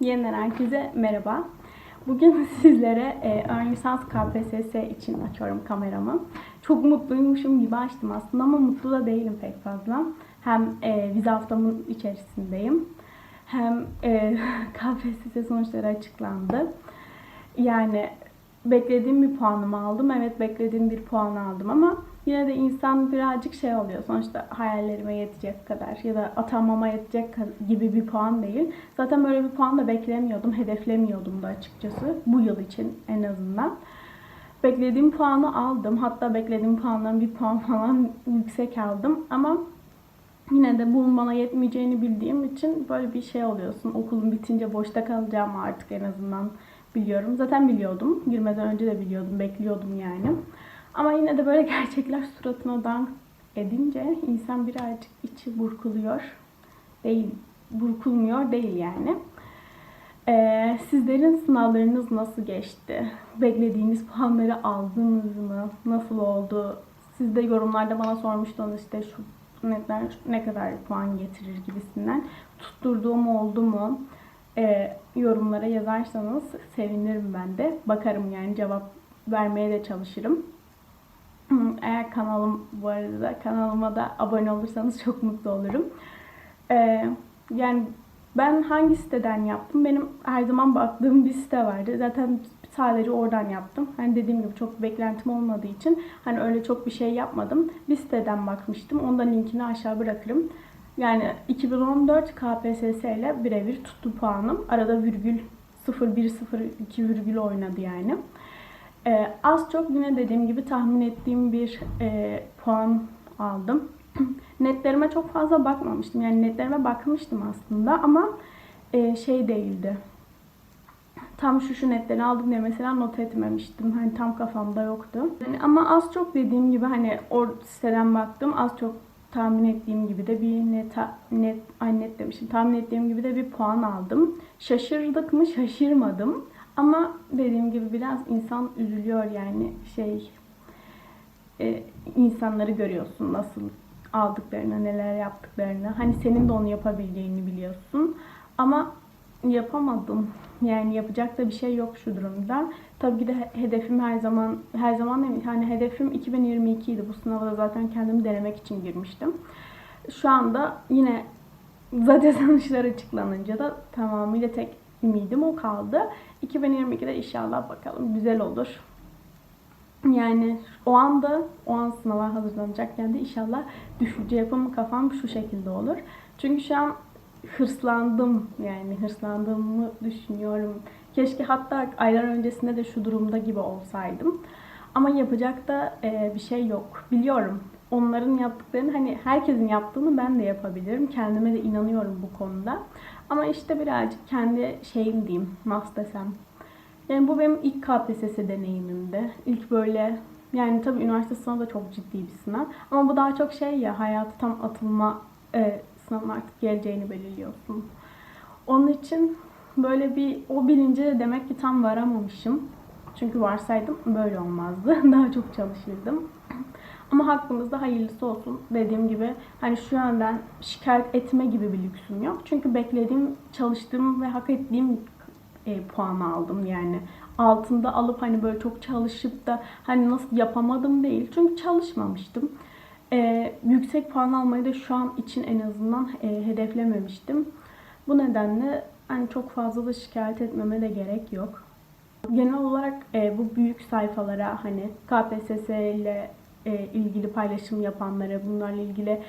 Yeniden herkese merhaba. Bugün sizlere e, ön lisans KPSS için açıyorum kameramı. Çok mutluymuşum gibi açtım aslında ama mutlu da değilim pek fazla. Hem e, vize haftamın içerisindeyim. Hem e, KPSS sonuçları açıklandı. Yani beklediğim bir puanımı aldım. Evet beklediğim bir puan aldım ama yine de insan birazcık şey oluyor. Sonuçta hayallerime yetecek kadar ya da atanmama yetecek gibi bir puan değil. Zaten böyle bir puan da beklemiyordum, hedeflemiyordum da açıkçası. Bu yıl için en azından. Beklediğim puanı aldım. Hatta beklediğim puandan bir puan falan yüksek aldım. Ama yine de bunun bana yetmeyeceğini bildiğim için böyle bir şey oluyorsun. Okulun bitince boşta kalacağımı artık en azından biliyorum. Zaten biliyordum. Girmeden önce de biliyordum. Bekliyordum yani. Ama yine de böyle gerçekler suratına dank edince insan birazcık içi burkuluyor. Değil. Burkulmuyor değil yani. Ee, sizlerin sınavlarınız nasıl geçti? Beklediğiniz puanları aldınız mı? Nasıl oldu? Siz de yorumlarda bana sormuştunuz işte şu ne, ne kadar puan getirir gibisinden. Tutturduğum oldu mu? Ee, yorumlara yazarsanız sevinirim ben de. Bakarım yani cevap vermeye de çalışırım. Eğer kanalım bu arada kanalıma da abone olursanız çok mutlu olurum. Ee, yani ben hangi siteden yaptım? Benim her zaman baktığım bir site vardı. Zaten sadece oradan yaptım. Hani dediğim gibi çok beklentim olmadığı için hani öyle çok bir şey yapmadım. Bir siteden bakmıştım. Ondan linkini aşağı bırakırım. Yani 2014 KPSS ile birebir tuttu puanım. Arada virgül 0-1-0-2 virgül oynadı yani. Ee, az çok yine dediğim gibi tahmin ettiğim bir e, puan aldım. Netlerime çok fazla bakmamıştım. Yani netlerime bakmıştım aslında ama e, şey değildi. Tam şu şu netleri aldım diye mesela not etmemiştim. Hani tam kafamda yoktu. Yani ama az çok dediğim gibi hani o siteden baktım. Az çok tahmin ettiğim gibi de bir net, net, ay net demişim. Tahmin ettiğim gibi de bir puan aldım. Şaşırdık mı? Şaşırmadım. Ama dediğim gibi biraz insan üzülüyor yani şey e, insanları görüyorsun nasıl aldıklarını, neler yaptıklarını. Hani senin de onu yapabileceğini biliyorsun. Ama yapamadım. Yani yapacak da bir şey yok şu durumda. Tabii ki de he- hedefim her zaman her zaman değil, hani hedefim 2022 idi. Bu sınava da zaten kendimi denemek için girmiştim. Şu anda yine zaten sonuçlar açıklanınca da tamamıyla tek ümidim o kaldı. 2022'de inşallah bakalım güzel olur. Yani o anda, o an sınava hazırlanacakken de inşallah düşünce yapım kafam şu şekilde olur. Çünkü şu an hırslandım yani hırslandığımı düşünüyorum. Keşke hatta aylar öncesinde de şu durumda gibi olsaydım. Ama yapacak da e, bir şey yok. Biliyorum onların yaptıklarını hani herkesin yaptığını ben de yapabilirim. Kendime de inanıyorum bu konuda. Ama işte birazcık kendi şeyim diyeyim, nasıl desem. Yani bu benim ilk KPSS deneyimimdi. İlk böyle yani tabii üniversite sınavı da çok ciddi bir sınav. Ama bu daha çok şey ya hayatı tam atılma e, sınavın artık geleceğini belirliyorsun. Onun için böyle bir o bilince de demek ki tam varamamışım. Çünkü varsaydım böyle olmazdı. Daha çok çalışırdım. Ama hakkımızda hayırlısı olsun. Dediğim gibi hani şu yönden şikayet etme gibi bir lüksüm yok. Çünkü beklediğim, çalıştığım ve hak ettiğim e, puanı aldım yani. Altında alıp hani böyle çok çalışıp da hani nasıl yapamadım değil. Çünkü çalışmamıştım. E, yüksek puan almayı da şu an için en azından e, hedeflememiştim. Bu nedenle hani çok fazla da şikayet etmeme de gerek yok. Genel olarak e, bu büyük sayfalara hani KPSS ile e, ilgili paylaşım yapanlara, bunlarla ilgili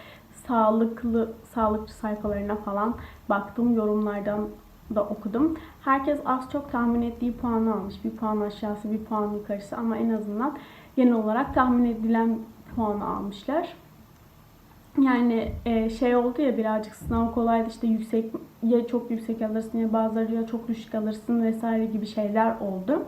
sağlıklı sağlıkçı sayfalarına falan baktım yorumlardan da okudum. Herkes az çok tahmin ettiği puanı almış. Bir puan aşağısı, bir puan yukarısı ama en azından genel olarak tahmin edilen puanı almışlar. Yani e, şey oldu ya birazcık sınav kolaydı işte yüksek ya çok yüksek alırsın ya bazıları ya çok düşük alırsın vesaire gibi şeyler oldu.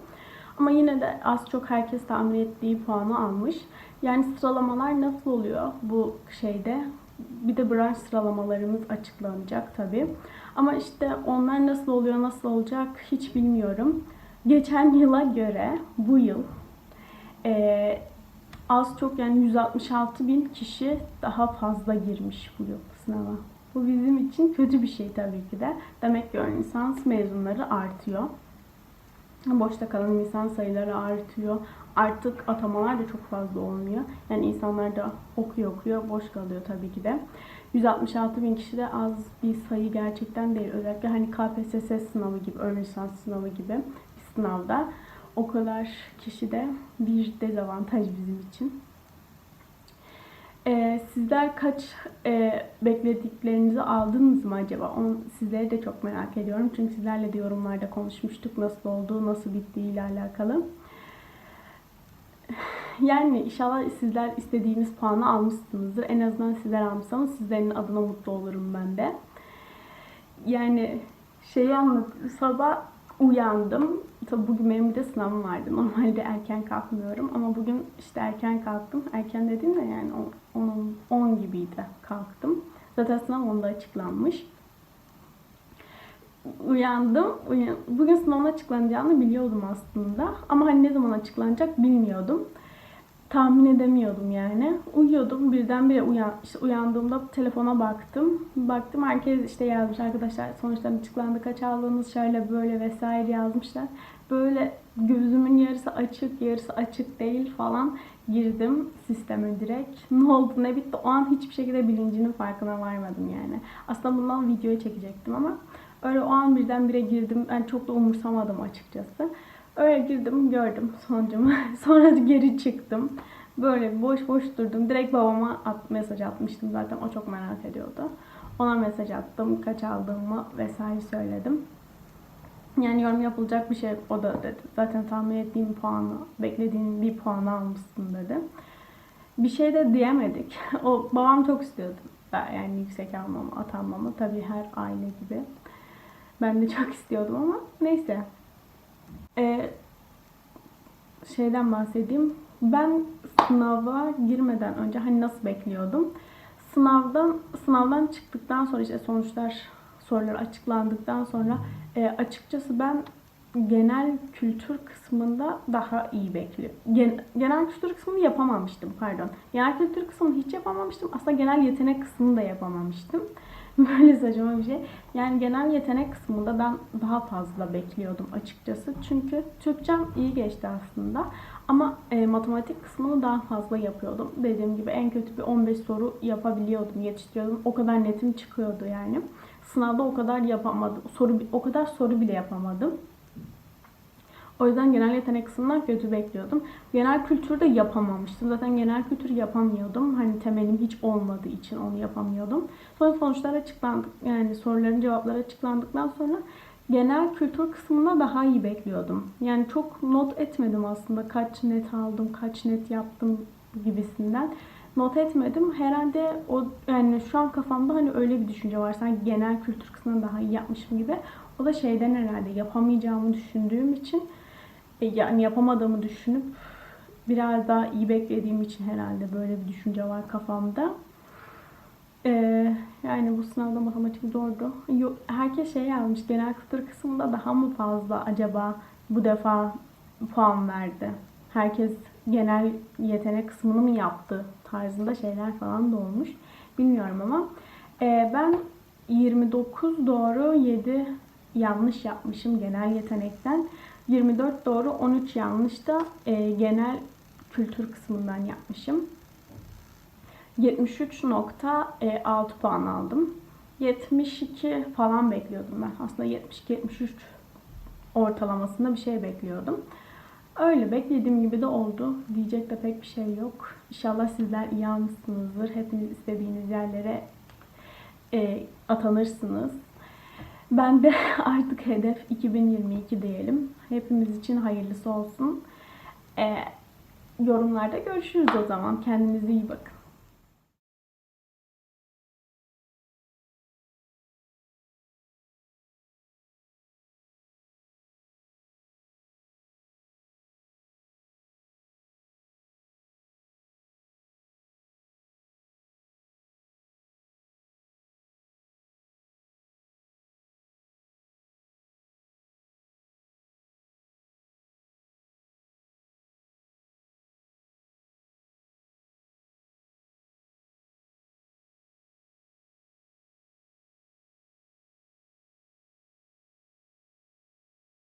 Ama yine de az çok herkes tahmin ettiği puanı almış. Yani sıralamalar nasıl oluyor bu şeyde? Bir de branş sıralamalarımız açıklanacak tabii. Ama işte onlar nasıl oluyor, nasıl olacak hiç bilmiyorum. Geçen yıla göre bu yıl e, az çok yani 166 bin kişi daha fazla girmiş bu yıl sınava. Bu bizim için kötü bir şey tabii ki de. Demek ki ön lisans mezunları artıyor. Boşta kalan insan sayıları artıyor. Artık atamalar da çok fazla olmuyor. Yani insanlar da okuyor okuyor, boş kalıyor tabii ki de. 166 bin kişi de az bir sayı gerçekten değil. Özellikle hani KPSS sınavı gibi, ön lisans sınavı gibi bir sınavda o kadar kişi de bir dezavantaj bizim için. Ee, sizler kaç e, beklediklerinizi aldınız mı acaba? Onu sizleri de çok merak ediyorum. Çünkü sizlerle de yorumlarda konuşmuştuk nasıl olduğu, nasıl bittiği ile alakalı. Yani inşallah sizler istediğiniz puanı almışsınızdır. En azından sizler almışsanız sizlerin adına mutlu olurum ben de. Yani şeyi anlat, sabah uyandım. Tabii bugün benim bir de sınavım vardı. Normalde erken kalkmıyorum ama bugün işte erken kalktım. Erken dediğim de yani 10, 10 gibiydi kalktım. Zaten sınav 10'da açıklanmış. Uyandım. Uyan... Bugün sınavın açıklanacağını biliyordum aslında. Ama hani ne zaman açıklanacak bilmiyordum. Tahmin edemiyordum yani. Uyuyordum. Birdenbire uyan, işte uyandığımda telefona baktım. Baktım herkes işte yazmış arkadaşlar sonuçlar açıklandı kaç aldınız şöyle böyle vesaire yazmışlar. Böyle gözümün yarısı açık yarısı açık değil falan girdim sisteme direkt. Ne oldu ne bitti o an hiçbir şekilde bilincinin farkına varmadım yani. Aslında bundan videoya çekecektim ama öyle o an birdenbire girdim. Ben çok da umursamadım açıkçası. Öyle girdim gördüm sonucumu. Sonra geri çıktım. Böyle boş boş durdum. Direkt babama at, mesaj atmıştım zaten. O çok merak ediyordu. Ona mesaj attım. Kaç aldığımı vesaire söyledim. Yani yorum yapılacak bir şey o da dedi. Zaten tahmin ettiğim puanı, beklediğim bir puanı almışsın dedi. Bir şey de diyemedik. O babam çok istiyordu. Yani yüksek almamı, atanmamı. Tabii her aile gibi. Ben de çok istiyordum ama neyse. Ee, şeyden bahsedeyim. Ben sınava girmeden önce hani nasıl bekliyordum? Sınavdan sınavdan çıktıktan sonra işte sonuçlar sorular açıklandıktan sonra e, açıkçası ben genel kültür kısmında daha iyi bekliyorum. Gen, genel kültür kısmını yapamamıştım pardon. Genel kültür kısmını hiç yapamamıştım. Aslında genel yetenek kısmını da yapamamıştım. Böyle saçma bir şey. Yani genel yetenek kısmında ben daha fazla bekliyordum açıkçası. Çünkü Türkçem iyi geçti aslında. Ama e, matematik kısmını daha fazla yapıyordum. Dediğim gibi en kötü bir 15 soru yapabiliyordum, yetiştiriyordum. O kadar netim çıkıyordu yani. Sınavda o kadar yapamadım. Soru o kadar soru bile yapamadım. O yüzden genel yetenek kısmından kötü bekliyordum. Genel kültürde yapamamıştım. Zaten genel kültür yapamıyordum. Hani temelim hiç olmadığı için onu yapamıyordum. Sonra sonuçlar açıklandık. Yani soruların cevapları açıklandıktan sonra genel kültür kısmında daha iyi bekliyordum. Yani çok not etmedim aslında. Kaç net aldım, kaç net yaptım gibisinden. Not etmedim. Herhalde o yani şu an kafamda hani öyle bir düşünce var. Sanki genel kültür kısmını daha iyi yapmışım gibi. O da şeyden herhalde yapamayacağımı düşündüğüm için yani yapamadığımı düşünüp biraz daha iyi beklediğim için herhalde böyle bir düşünce var kafamda. Ee, yani bu sınavda matematik zordu. Herkes şey yazmış, genel kültür kısmında daha mı fazla acaba bu defa puan verdi? Herkes genel yetenek kısmını mı yaptı tarzında şeyler falan da olmuş. Bilmiyorum ama ee, ben 29 doğru 7 yanlış yapmışım genel yetenekten. 24 doğru 13 yanlış da e, genel kültür kısmından yapmışım. 73.6 puan aldım. 72 falan bekliyordum ben. Aslında 72-73 ortalamasında bir şey bekliyordum. Öyle beklediğim gibi de oldu. Diyecek de pek bir şey yok. İnşallah sizler iyi almışsınızdır. Hepiniz istediğiniz yerlere e, atanırsınız. Ben de artık hedef 2022 diyelim. Hepimiz için hayırlısı olsun. E, yorumlarda görüşürüz o zaman. Kendinize iyi bakın.